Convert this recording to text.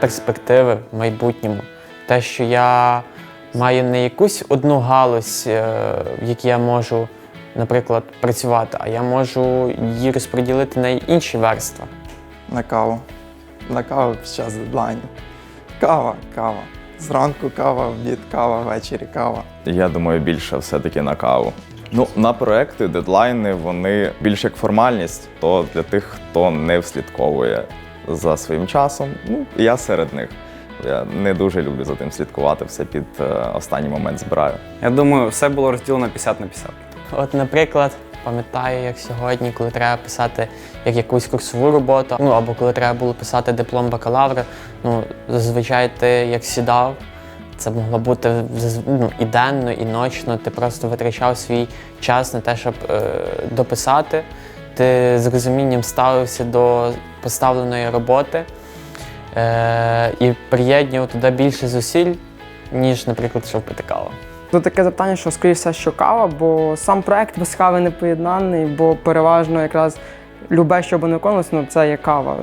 перспективи в майбутньому. Те, що я маю не якусь одну галузь, е, в якій я можу, наприклад, працювати, а я можу її розподілити на інші верства. На каву. На каву під час дедлайнів. Кава, кава. Зранку кава, обід кава, ввечері кава. Я думаю, більше все-таки на каву. Ну, на проекти, дедлайни, вони більш як формальність, то для тих, хто не вслідковує за своїм часом. Ну, я серед них. Я не дуже люблю за тим слідкувати, все під е, останній момент збираю. Я думаю, все було розділено 50 на 50. От, наприклад, пам'ятаю, як сьогодні, коли треба писати як якусь курсову роботу, ну або коли треба було писати диплом бакалавра, ну зазвичай ти як сідав, це могло бути ну, і денно, і ночно. Ти просто витрачав свій час на те, щоб е, дописати. Ти з розумінням ставився до поставленої роботи е, і приєднував туди більше зусиль, ніж, наприклад, що пити каву. Тут таке запитання, що скоріше все, що кава, бо сам проект без кави не поєднаний, бо переважно якраз любе, що би не виконувалося, ну це є кава.